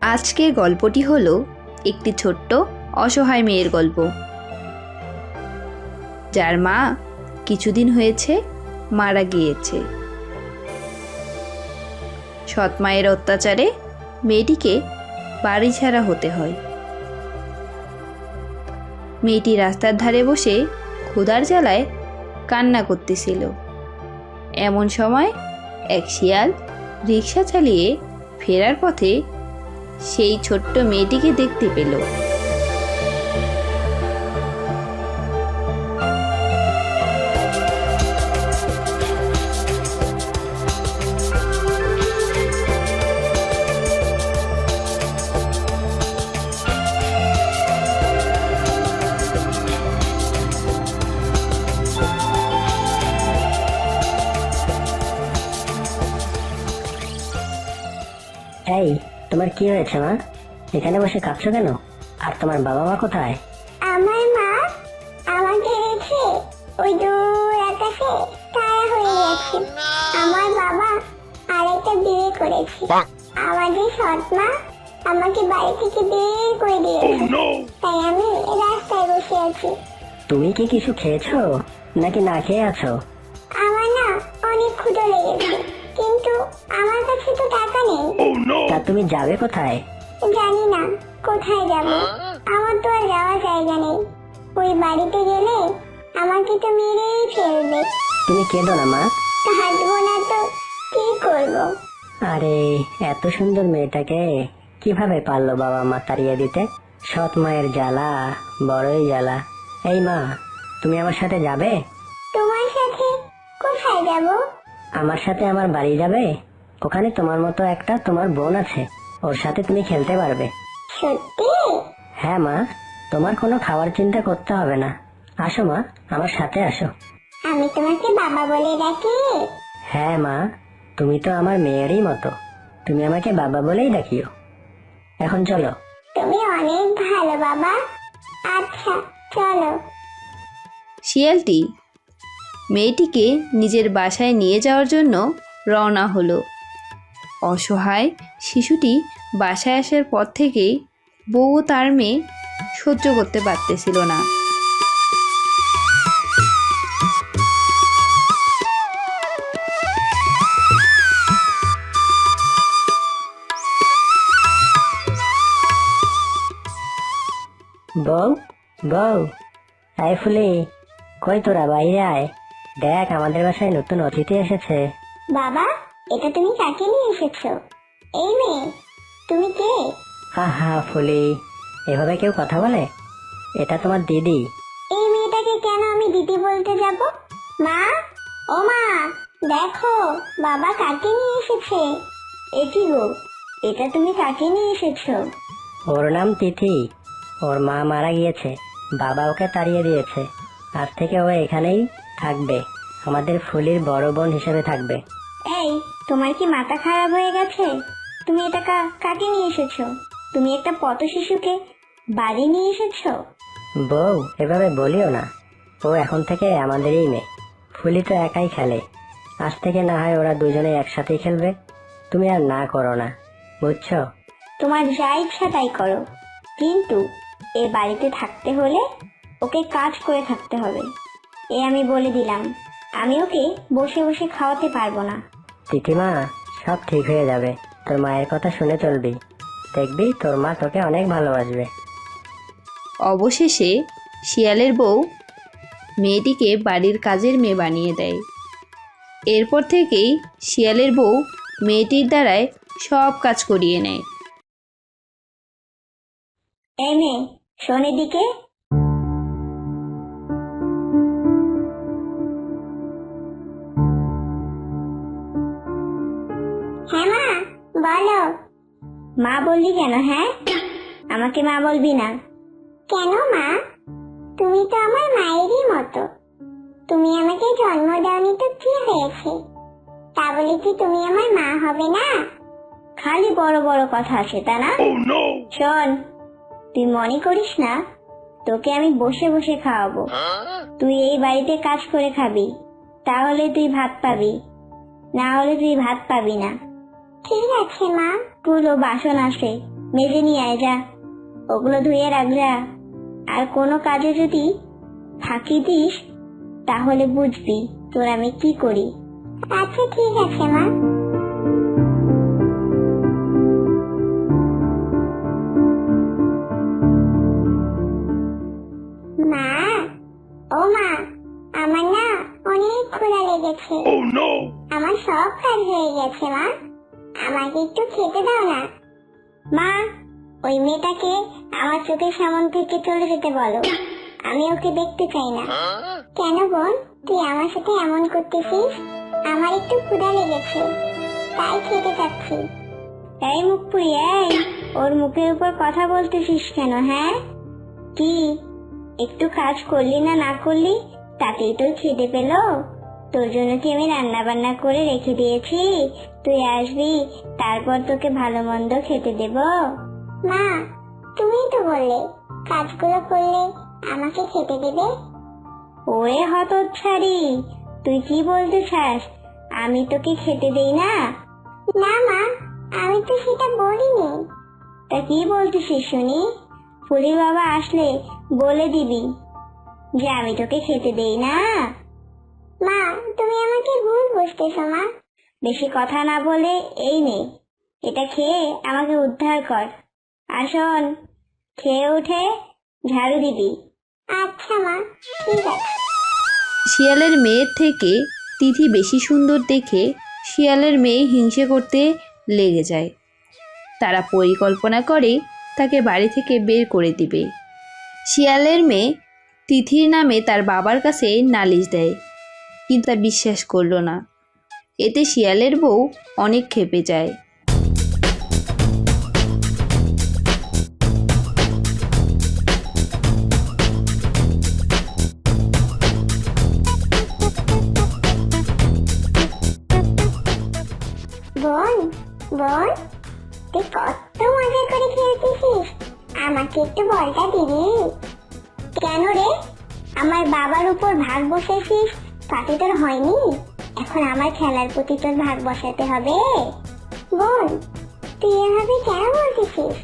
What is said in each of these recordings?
আজকের গল্পটি হলো একটি ছোট্ট অসহায় মেয়ের গল্প। যার মা কিছুদিন হয়েছে মারা গিয়েছে। সৎ মায়ের অত্যাচারে মেয়েটিকে বাড়ি ছাড়া হতে হয়। মেয়েটি রাস্তার ধারে বসে ক্ষুধার জ্বালায় কান্না করতেছিল। এমন সময় এক শিয়াল রিক্সা চালিয়ে ফেরার পথে সেই ছোট্ট মেয়েটিকে দেখতে পেল। তোমার কি হয়েছে মা? এখানে বসে কাঁদছো কেন? আর তোমার বাবা মা কোথায়? আমার মা আমাকে রেখে ওই দূর আকাশে তারা হয়ে গেছে। আমার বাবা আরেকটা বিয়ে করেছে। আমাদের সৎ মা আমাকে বাড়ি থেকে বের করে দিয়েছে। তাই আমি রাস্তায় বসে আছি। তুমি কি কিছু খেয়েছো? নাকি না খেয়ে আছো? আমার না অনেক ক্ষুধা লেগেছে। আমার কাছে তো টাকা নেই। তা তুমি যাবে কোথায়? জানি না কোথায় যাব? আমার তো আর যাওয়ার জায়গা নেই। ওই বাড়িতে গেলে আমাকে তো মেরেই ফেলবে। তুমি কেঁদো না মা। কাঁদবো না তো কি করব? আরে এত সুন্দর মেয়েটাকে কীভাবে পারল বাবা মা তাড়িয়ে দিতে? সৎ মায়ের জ্বালা বড়ই জ্বালা। এই মা তুমি আমার সাথে যাবে? তোমার সাথে কোথায় যাব? আমার সাথে আমার বাড়ি যাবে? ওখানে তোমার মতো একটা তোমার বোন আছে। ওর সাথে তুমি খেলতে পারবে। সত্যি? হ্যাঁ মা। তোমার কোনো খাবার চিন্তা করতে হবে না। আসো মা। আমার সাথে আসো। আমি তোমাকে বাবা বলে ডাকি। হ্যাঁ মা। তুমি তো আমার মেয়েরই মতো। তুমি আমাকে বাবা বলেই ডাকিও। এখন চলো। তুমি অনেক ভালো বাবা। আচ্ছা চলো। শিয়ালটি মেয়েটিকে নিজের বাসায় নিয়ে যাওয়ার জন্য রওনা হলো। অসহায় শিশুটি বাসায় আসার পর থেকেই বউ তার মেয়ে সহ্য করতে পারতেছিল না। বউ বউ আয় ফুলি কই তোরা বাইরে আয়? দেখ আমাদের বাসায় নতুন অতিথি এসেছে। বাবা এটা তুমি কাকে নিয়ে এসেছ? এই মেয়ে তুমি কে? আহা ফুলি এভাবে কেউ কথা বলে? এটা তোমার দিদি। এই মেয়েটাকে কেন আমি দিদি বলতে যাব? মা? ও মা দেখো বাবা কাকে নিয়ে এসেছে? এটি গো এটা তুমি কাকে নিয়ে এসেছ? ওর নাম তিথি। ওর মা মারা গিয়েছে বাবা ওকে তাড়িয়ে দিয়েছে। আজ থেকে ও এখানেই থাকবে আমাদের ফুলির বড় বোন হিসেবে থাকবে। এই তোমার কি মাথা খারাপ হয়ে গেছে? তুমি এটা কাকে নিয়ে এসেছ? তুমি একটা পথ শিশুকে বাড়ি নিয়ে এসেছ? বউ এভাবে বলিও না। ও এখন থেকে আমাদেরই মেয়ে। ফুলি তো একাই খেলে। আজ থেকে না হয় ওরা দুজনে একসাথেই খেলবে। তুমি আর না করো না বুঝছ? তোমার যা ইচ্ছা তাই করো। কিন্তু এ বাড়িতে থাকতে হলে ওকে কাজ করে থাকতে হবে। এ আমি বলে দিলাম। আমি ওকে বসে বসে খাওয়াতে পারব না। তিথিমা সব ঠিক হয়ে যাবে। তোর মায়ের কথা শুনে চলবি। দেখবি তোর মা তোকে অনেক ভালোবাসবে। অবশেষে শিয়ালের বউ মেয়েটিকে বাড়ির কাজের মেয়ে বানিয়ে দেয়। এরপর থেকেই শিয়ালের বউ মেয়েটির দ্বারায় সব কাজ করিয়ে নেয়। এই মেয়ে শোন এদিকে মা বললি কেন হ্যাঁ? আমাকে মা বলবি না। কেন মা? তুমি তো আমার মায়েরই মতো। তুমি আমাকে জন্ম দাওনি তো কি হয়েছে? তা বলে কি তুমি আমার মা হবে না? খালি বড় বড় কথা আছে তা না? শোন তুই মনে করিস না তোকে আমি বসে বসে খাওয়াবো। তুই এই বাড়িতে কাজ করে খাবি তাহলে তুই ভাত পাবি। না হলে তুই ভাত পাবি না। ঠিক আছে মা। গুলো বাসন আছে মেজে নিয়ে আয় যা। ওগুলো ধুয়ে রাখ যা। আর কোনো কাজে যদি ফাঁকি দিস তাহলে বুঝবি তোর আমি কি করি। আচ্ছা ঠিক আছে মা। মা? ও মা আমার না অনেক ক্ষুধা লেগেছে। আমার সব কাজ হয়ে গেছে মা। আমাকে একটু খেতে দাও না। মা, ওই মেয়েটাকে আমার চোখের সামন থেকে চলে যেতে বলো। আমি ওকে দেখতে চাই না। কেন বোন, তুই আমার সাথে এমন করতেছিস? আমার একটু ক্ষুধা লেগেছে, তাই খেতে চাচ্ছি। এই মুখপুরি এই, ওর মুখের উপর কথা বলতেছিস কেন হ্যাঁ? কি, একটু কাজ করলি না না করলি, তাতেই তোর খিদে পেল? তোর জন্য কি আমি রান্না বান্না করে রেখে দিয়েছি? তুই আসবি তারপর তোকে ভালো মন্দ খেতে দেব। মা তুমি তো বললে কাজগুলো করলে আমাকে খেতে দেবে। ওরে হতচ্ছাড়ি তুই কি বলতে চাস? আমি তোকে খেতে দেই না? না মা আমি তো সেটা বলিনি। তা কি বলতেছিস শুনি? ফুলি বাবা আসলে বলে দিবি যে আমি তোকে খেতে দেই না। মা তুমি আমাকে ভুল বুঝতেছো মা। বেশি কথা না বলে এই নে এটা খেয়ে আমাকে উদ্ধার কর। আর শোন খেয়ে উঠে ঝাড়ু দিবি। আচ্ছা মা ঠিক আছে। শিয়ালের মেয়ের থেকে তিথি বেশি সুন্দর দেখে শিয়ালের মেয়ে হিংসে করতে লেগে যায়। তারা পরিকল্পনা করে তাকে বাড়ি থেকে বের করে দিবে। শিয়ালের মেয়ে তিথির নামে তার বাবার কাছে নালিশ দেয়। কিন্তু তা বিশ্বাস করল না। এতে শিয়ালের বউ অনেক ক্ষেপে যায়। বোন বোন, তুই কত মজা করে খেলতেছিস? আমাকে একটু বলটা দিবি। কেন রে? আমার বাবার উপর ভাগ বসেছিস তাতে তোর হয়নি? এখন আমার খেলার প্রতি তোর ভাগ বসাতে হবে। বোন, তুই এভাবে কেন বলতেছিস?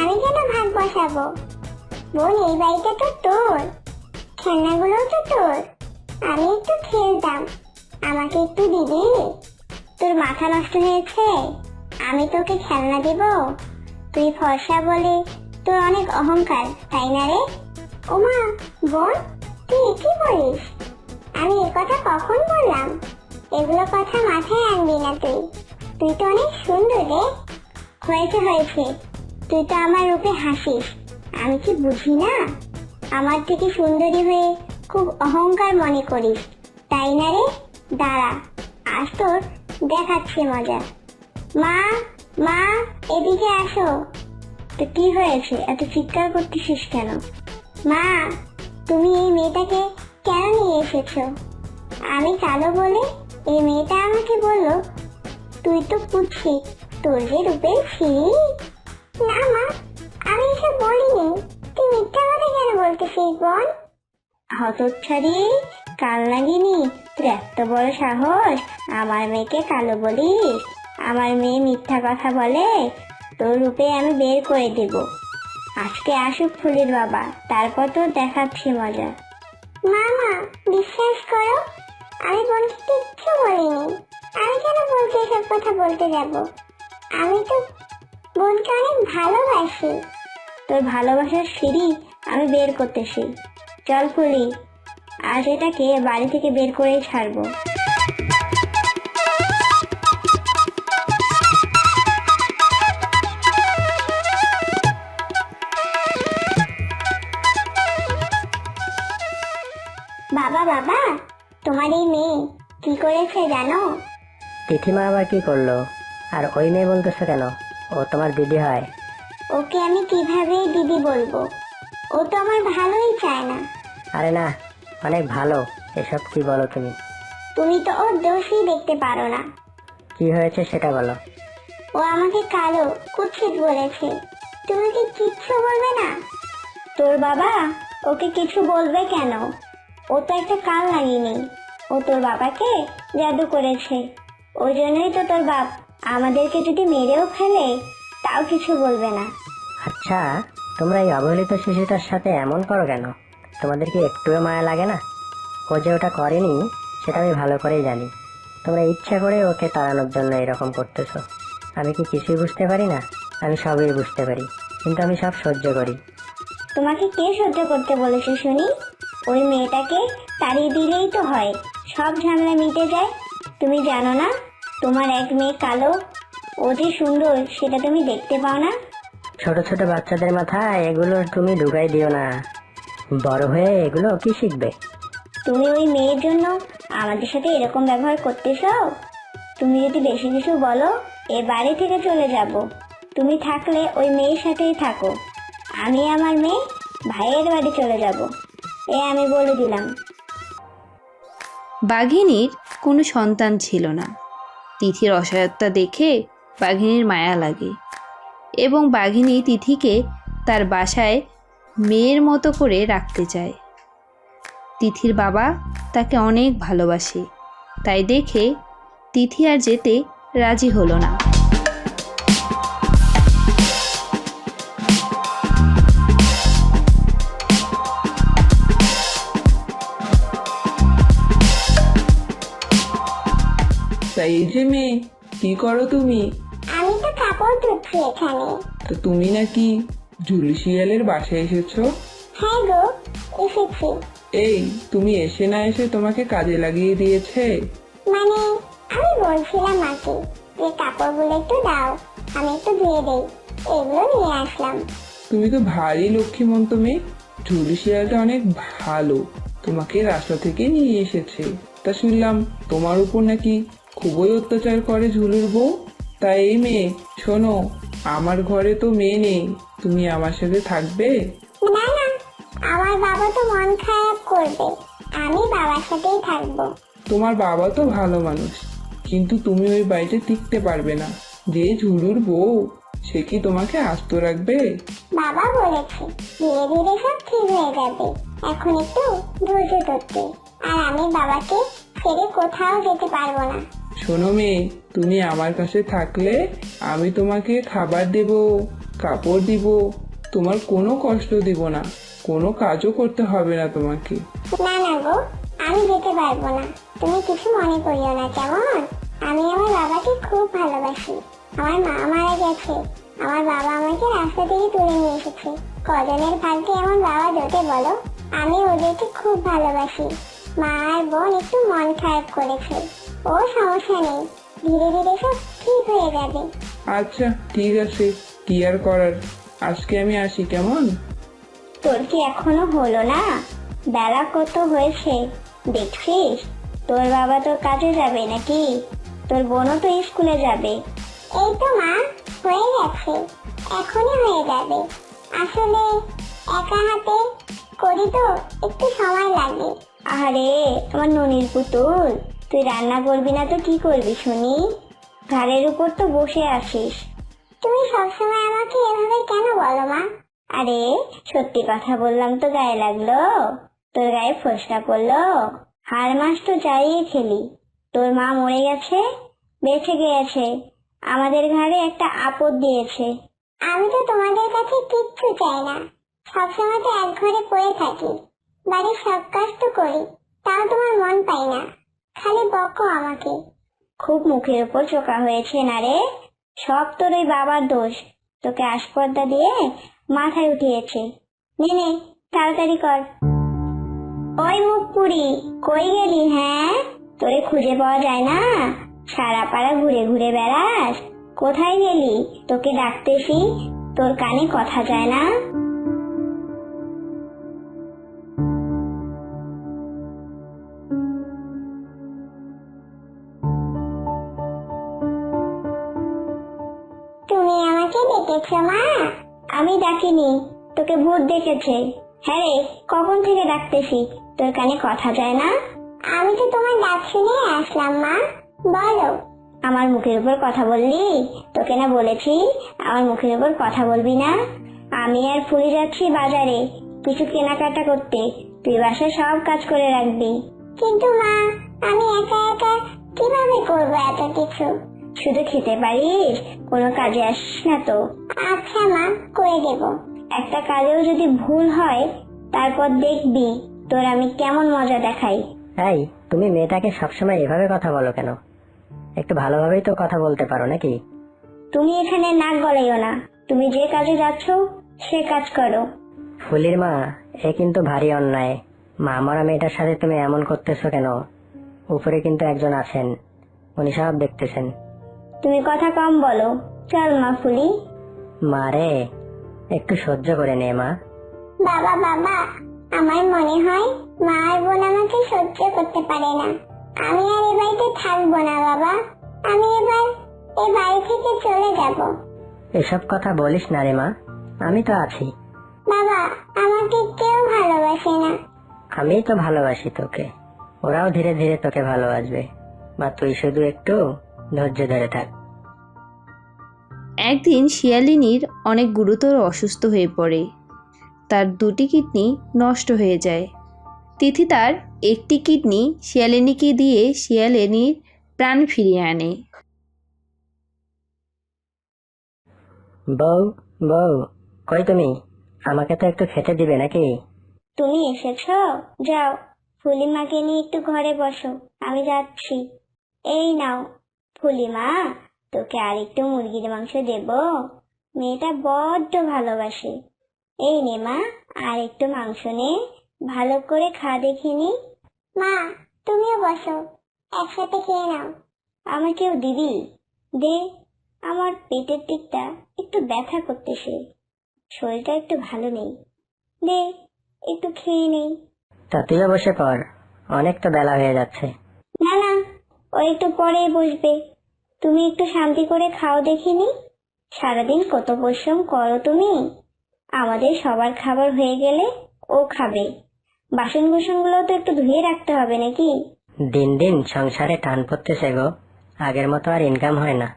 আমি কেন ভাগ বসাবো? বোন, এই বাড়িটা তো তোর। খেলনাগুলোও তো তোর। আমি একটু খেলতাম। আমাকে একটু দিবি? তোর মাথা নষ্ট হয়েছে? আমি তোকে খেলনা দেব? তুই ফর্সা বলে তোর অনেক অহংকার, তাই না রে? ওমা, বোন, তুই কি বলিস? আমি এ কথা কখন বললাম? এগুলো কথা মাথায় আনবি না তুই। তুই তো অনেক সুন্দর রে। হয়েছে হয়েছে। তুই তো আমার রূপে হাসিস। আমি কি বুঝি না? আমার থেকে সুন্দরী হয়ে খুব অহংকার মনে করিস। তাই না রে? দাঁড়া, আজ তোর দেখাচ্ছে মজা। মা মা, এদিকে আসো। তো কি হয়েছে? এত চিৎকার করতেছিস কেন? মা, তুমি এই মেয়েটাকে কেন নিয়ে এসেছ? আমি কালো বলে? এই মেয়েটা আমাকে বলল, তুই তো পুচ্ছি তোর যে রূপের ছিঁড়ি না মা, আমি এসব বলিনি। তুই মিথ্যা কথা কেন বলতেছিস বোন হতচ্ছাড়ি, কাল লাগিনি তোর এত বড় সাহস, আমার মেয়েকে কালো বলিস? আমার মেয়ে মিথ্যা কথা বলে, তোর রূপে আমি বের করে দেব। আজকে আসুক ফুলির বাবা, তারপর তো দেখাচ্ছি মজা। মামা বিশ্বাস করো, আমি বোনকে কিচ্ছু বলিনি। আমি কেন বলছি এসব কথা বলতে যাব? আমি তো বোনকে অনেক ভালোবাসি। তোর ভালোবাসার সিঁড়ি আমি বের করতেছি। চল ফুলি আজ এটাকে বাড়ি থেকে বের করেই ছাড়বো। তোমার এই মেয়ে। কি করেছে জানো? তিথিমা আবার কি করল? আর ওই মেয়ে বলতেছো কেন? ও তোমার দিদি হয়। ওকে আমি কীভাবে দিদি বলব? ও তো আমার ভালোই চায় না। আরে না অনেক ভালো। এসব কি বলো তুমি? তুমি তো ওর দোষই দেখতে পারো না। কি হয়েছে সেটা বলো। ও আমাকে কালো কুৎসিত বলেছে। তুমি কি কিচ্ছু বলবে না? তোর বাবা ওকে কিছু বলবে কেন? ও তো একটা কাল লাগেনি ও তোর বাবাকে জাদু করেছে। ওই জন্যই তো তোর বাপ আমাদেরকে যদি মেরেও ফেলে তাও কিছু বলবে না। আচ্ছা তোমরা এই অবহেলিত শিশুটার সাথে এমন করো কেন? তোমাদের কি একটুও মায়া লাগে না? ও যে ওটা করেনি সেটা আমি ভালো করেই জানি। তোমরা ইচ্ছা করে ওকে তাড়ানোর জন্য এরকম করতেছো। আমি কি কিছুই বুঝতে পারি না? আমি সবই বুঝতে পারি কিন্তু আমি সব সহ্য করি। তোমাকে কে সহ্য করতে বলেছে শুনি? ওই মেয়েটাকে তাড়িয়ে দিলেই তো হয়। সব ঝামেলা মিটে যায়। তুমি জানো না তোমার এক মেয়ে কালো ও যে সুন্দর সেটা তুমি দেখতে পাও না। ছোট ছোট বাচ্চাদের মাথায় এগুলো তুমি ঢুকাই দিও না। বড় হয়ে এগুলো কি শিখবে? তুমি ওই মেয়ের জন্য আমাদের সাথে এরকম ব্যবহার করতেছ? তুমি যদি বেশি কিছু বলো এ বাড়ি থেকে চলে যাব। তুমি থাকলে ওই মেয়ের সাথেই থাকো। আমি আমার মেয়ে ভাইয়ের বাড়ি চলে যাব। এ আমি বলে দিলাম। বাঘিনীর কোনো সন্তান ছিল না। তিথির অসহায়তা দেখে বাঘিনীর মায়া লাগে এবং বাঘিনী তিথিকে তার বাসায় মেয়ের মতো করে রাখতে চায়। তিথির বাবা তাকে অনেক ভালোবাসে, তাই দেখে তিথি আর যেতে রাজি হলো না। এই যে মেয়ে কি করো তুমি? আমি তো কাপড় ধুচ্ছি এখানে। তো তুমি নাকি ঝুলি শিয়ালের বাসায় এসেছ? হ্যাঁ গো এসেছি। এই তুমি এসে না এসে তোমাকে কাজে লাগিয়ে দিয়েছে? মানে আমি বলছিলাম মাকে যে কাপড়গুলো একটু দাও আমি একটু ধুয়ে দেই এগুলো নিয়ে আসলাম। তুমি তো ভারী লক্ষ্মীমন্ত মেয়ে ঝুলি শিয়ালটা অনেক ভালো তোমাকে রাস্তা থেকে নিয়ে এসেছে। তা শুনলাম তোমার উপর নাকি খুবই অত্যাচার করে ঝুলুর বউ। তাই এই মেয়ে শোনো আমার ঘরে তো মেয়ে নেই। তুমি আমার সাথে থাকবে? না না আমার বাবা তো মন খারাপ করবে। আমি বাবার সাথেই থাকব। তোমার বাবা তো ভালো মানুষ কিন্তু তুমি ওই বাড়িতে টিকতে পারবে না। যে ঝুলুর বউ সে কি তোমাকে আস্ত রাখবে? বাবা বলেছে ধীরে ধীরে সব ঠিক হয়ে যাবে। এখন একটু ধৈর্য ধরতে। আর আমি বাবাকে ছেড়ে কোথাও যেতে পারব না। শোনো মেয়ে, তুমি আমার কাছে থাকলে আমি তোমাকে খাবার দেব, কাপড় দিব। তোমার কোনো কষ্ট দিব না, কোনো কাজও করতে হবে না তোমাকে। না না গো, আমি যেতে পারব না। তুমি কিছু মনে করিও না, কেমন? আমি আমার বাবাকে খুব ভালোবাসি। আমার মা মারা গেছে। আমার বাবা আমাকে রাস্তা থেকে তুলে নিয়ে এসেছে। কজনের ভাগ্যে এমন বাবা জোটে বলো? আমি ওদেরকে খুব ভালোবাসি। মা আর বোন একটু মন খারাপ করেছে। ও সমস্যা নেই। ধীরে ধীরে সব ঠিক হয়ে যাবে। আচ্ছা ঠিক আছে। কি আর করার? আজকে আমি আসি কেমন? তোর কি এখনও হলো না? বেলা কত হয়েছে? দেখছিস? তোর বাবা তোর কাজে যাবে নাকি? তোর বোনও তো স্কুলে যাবে। এই তো মা হয়ে গেছে। এখনই হয়ে যাবে। আসলে একা হাতে করি তো একটু সময় লাগে। আরে আমার ননির পুতুল। তুই রান্না করবি না তো কি করবি শুনি? ঘাড়ের উপর তো বসে আছিস। তুমি সবসময় আমাকে এভাবে কেন বলো মা? আরে, সত্যি কথা বললাম তো গায়ে লাগল। তোর গায়ে ফোসকা পড়ল। হার মাস তো চাইয়ে খেলি তোর মা মরে গেছে, বেঁচে গিয়েছে। আমাদের ঘরে একটা আপদ দিয়েছে। আমি তো তোমাদের কাছে কিচ্ছু চাই না। সবসময় তো এক ঘরে পড়ে থাকি। বাড়ির সব কাজ তো করি, তাও তোমার মন পাই না। খালি বকো আমাকে। খুব মুখের উপর চোকা হয়েছে না রে? সব তোর ওই বাবার দোষ। তোকে আসপর্দা দিয়ে মাথায় উঠিয়েছে। নে নে, তাড়াতাড়ি কর। ওই মুখ পুরি কই গেলি হ্যাঁ? তোরে খুঁজে পাওয়া যায় না। সারা পাড়া ঘুরে ঘুরে বেড়াস। কোথায় গেলি? তোকে ডাকতেছি, তোর কানে কথা যায় না। ডেকেছো মা? আমি ডাকিনি, তোকে ভূত দেখেছে। হ্যাঁ রে, কখন থেকে ডাকতেছি? তোর কানে কথা যায় না? আমি তো তোমার ডাক শুনে আসলাম, মা। বলো। আমার মুখের উপর কথা বললি? তোকে না বলেছি, আমার মুখের উপর কথা বলবি না। আমি আর ফুরি যাচ্ছি বাজারে, কিছু কেনাকাটা করতে। তুই বাসায় সব কাজ করে রাখবি। কিন্তু মা, আমি একা একা কীভাবে করব এত কিছু? শুধু খেতে পারিস? কোনো কাজে আসিস না তো। আচ্ছা মা করে দেব। একটা কাজেও যদি ভুল হয় তারপর দেখবি তোর আমি কেমন মজা দেখাই। এই তুমি মেয়েটাকে সবসময় এভাবে কথা বলো কেন? একটু ভালোভাবেই তো কথা বলতে পারো নাকি? তুমি এখানে নাক গলাইও না। তুমি যে কাজে যাচ্ছ সে কাজ করো। ফুলির মা এ কিন্তু ভারী অন্যায়। মা মরা মেয়েটার সাথে তুমি এমন করতেছো কেন? উপরে কিন্তু একজন আছেন। উনি সব দেখতেছেন। তুমি কথা কম বলো। চল মা ফুলি। মা রে একটু সহ্য করে নে মা। বাবা বাবা আমার মনে হয় মা আর বোন আমাকে সহ্য করতে পারে না। আমি আর এ বাড়িতে থাকব না বাবা। আমি এবার এ বাড়ি থেকে চলে যাব। এসব কথা বলিস না রে মা আমি তো আছি। বাবা আমাকে কেউ ভালোবাসে না। আমি তো ভালোবাসি তোকে। ওরাও ধীরে ধীরে তোকে ভালোবাসবে। বা তুই শুধু একটু ধৈর্য ধরে থাক। একদিন শিয়ালিনীর অনেক গুরুতর অসুস্থ হয়ে পড়ে। তার দুটি কিডনি নষ্ট হয়ে যায়। তিথি তার একটি কিডনি শিয়ালিনীকে দিয়ে শিয়ালিনীর প্রাণ ফিরিয়ে আনে। বউ বউ কই তুমি? আমাকে তো একটু খেতে দিবে নাকি? তুমি এসেছ? যাও। ফুলিমাকে নিয়ে একটু ঘরে বসো। আমি যাচ্ছি। এই নাও। ফুলিমা, তোকে আর একটু মুরগির মাংস দেব। মেয়েটা বড্ড ভালোবাসে। এই নে মা আর একটু মাংস নে। ভালো করে খা দেখিনি মা, তুমিও বসো, একসাথে খেয়ে নাও। আমাকেও দিবি? দে, আমার পেটের দিকটা একটু ব্যথা করতেছে। শরীরটা একটু ভালো নেই। দে, একটু খেয়ে নেই তা তুইও বসে পড়, অনেক তো বেলা হয়ে যাচ্ছে। না না ও একটু পরেই বসবে। তুমি একটু শান্তি করে খাও দেখিনি সারাদিন কত পরিশ্রম করো তুমি। আমাদের সবার খাবার হয়ে গেলে ও খাবে। বাসনগুলো তো একটু ধুয়ে রাখতে হবে নাকি? দিন দিন সংসারে টান পড়তেছে গো। আগের মতো আর ইনকাম হয় না।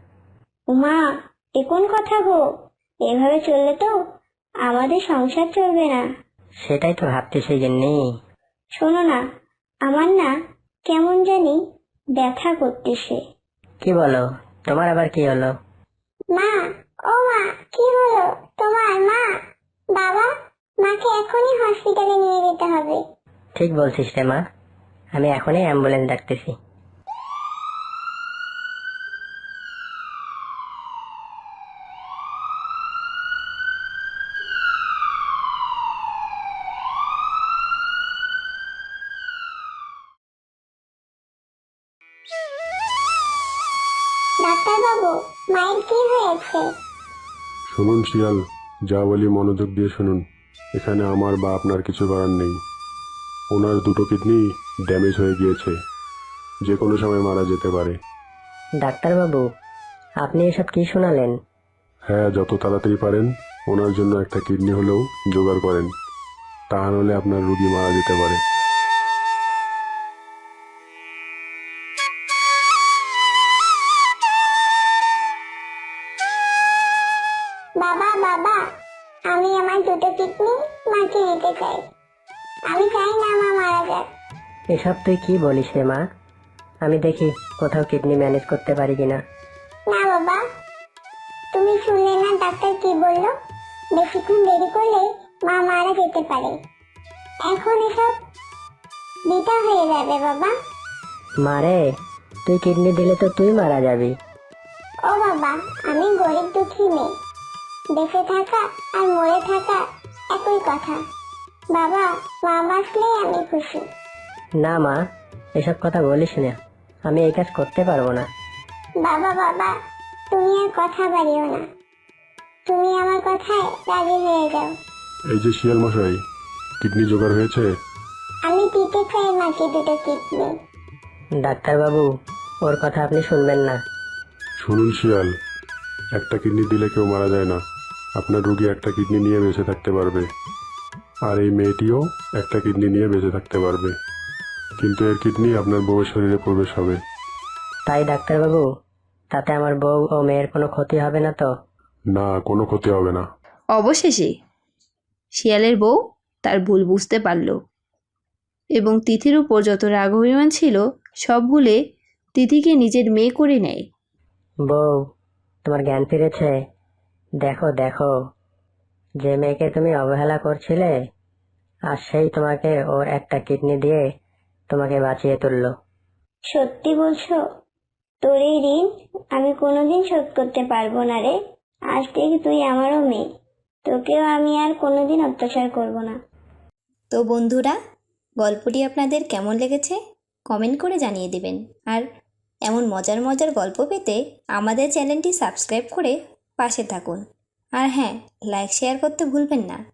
উমা এ কোন কথা গো? এভাবে চললে তো আমাদের সংসার চলবে না। সেটাই তো ভাবতেছি গিন্নি। শোনো না আমার না কেমন জানি ব্যথা করতেছে। কি বলো? তোমার আবার কি হলো? মা ও মা কি হলো? তোমার মা? বাবা মাকে এখনই হসপিটালে নিয়ে যেতে হবে। ঠিক বলছিস রে মা। আমি এখনই অ্যাম্বুলেন্স ডাকতেছি। মায়ের কি হয়েছে শুনুন শিয়াল যা বলি মনোযোগ দিয়ে শুনুন। এখানে আমার বা আপনার কিছু করার নেই। ওনার দুটো কিডনি ড্যামেজ হয়ে গিয়েছে। যে কোনো সময় মারা যেতে পারে। ডাক্তারবাবু আপনি এসব কি শোনালেন? হ্যাঁ যত তাড়াতাড়ি পারেন ওনার জন্য একটা কিডনি হলেও জোগাড় করেন। তা নাহলে আপনার রুগী মারা যেতে পারে। চাই আমি চাই না মা মারা যাক। এসব তুই কি বলিস রে মা? আমি দেখি কোথাও কিডনি ম্যানেজ করতে পারি কিনা। না বাবা তুমি শুনলে না ডাক্তার কি বলল? বেশিক্ষণ দেরি করলে মা মারা যেতে পারে। এখন এসব বিটা হয়ে যাবে বাবা। মারে তুই কিডনি দিলে তো তুই মারা যাবি। ও বাবা আমি গরিব দুঃখী মেয়ে। বেঁচে থাকা আর মরে থাকা একই কথা। বাবা মা বাঁচলেই আমি খুশি। না মা এসব কথা বলিস না। আমি এই কাজ করতে পারব না। বাবা বাবা তুমি আর কথা বাড়িও না। তুমি আমার কথায় রাজি হয়ে যাও। এই যে শিয়াল মশাই কিডনি জোগাড় হয়েছে? আমি দিতে চাই মাকে দুটো কিডনি। ডাক্তারবাবু ওর কথা আপনি শুনবেন না। শুনুন শিয়াল একটা কিডনি দিলে কেউ মারা যায় না। আপনার রুগী একটা কিডনি নিয়ে বেঁচে থাকতে পারবে। আর এই মেয়েটিও একটা কিডনি নিয়ে বেঁচে থাকতে পারবে। কিন্তু এর কিডনি আপনার বউয়ের শরীরে প্রবেশ হবে। তাই ডাক্তারবাবু? তাতে আমার বউ ও মেয়ের কোনো ক্ষতি হবে না তো? না কোনো ক্ষতি হবে না। অবশেষে শিয়ালের বউ তার ভুল বুঝতে পারল এবং তিথির উপর যত রাগ অভিমান ছিল সব ভুলে তিথিকে নিজের মেয়ে করে নেয়। বউ তোমার জ্ঞান ফিরেছে? দেখো দেখো যে মেয়েকে তুমি অবহেলা করছিলে আর সেই তোমাকে ওর একটা কিডনি দিয়ে তোমাকে বাঁচিয়ে তুললো। সত্যি বলছো? তোর এই ঋণ আমি কোনোদিন শোধ করতে পারব না রে। আজ থেকে তুই আমারও মেয়ে। তোকেও আমি আর কোনোদিন অত্যাচার করব না। তো বন্ধুরা গল্পটি আপনাদের কেমন লেগেছে? কমেন্ট করে জানিয়ে দেবেন। আর এমন মজার মজার গল্প পেতে আমাদের চ্যানেলটি সাবস্ক্রাইব করে পাশে থাকুন। আর হ্যাঁ লাইক শেয়ার করতে ভুলবেন না।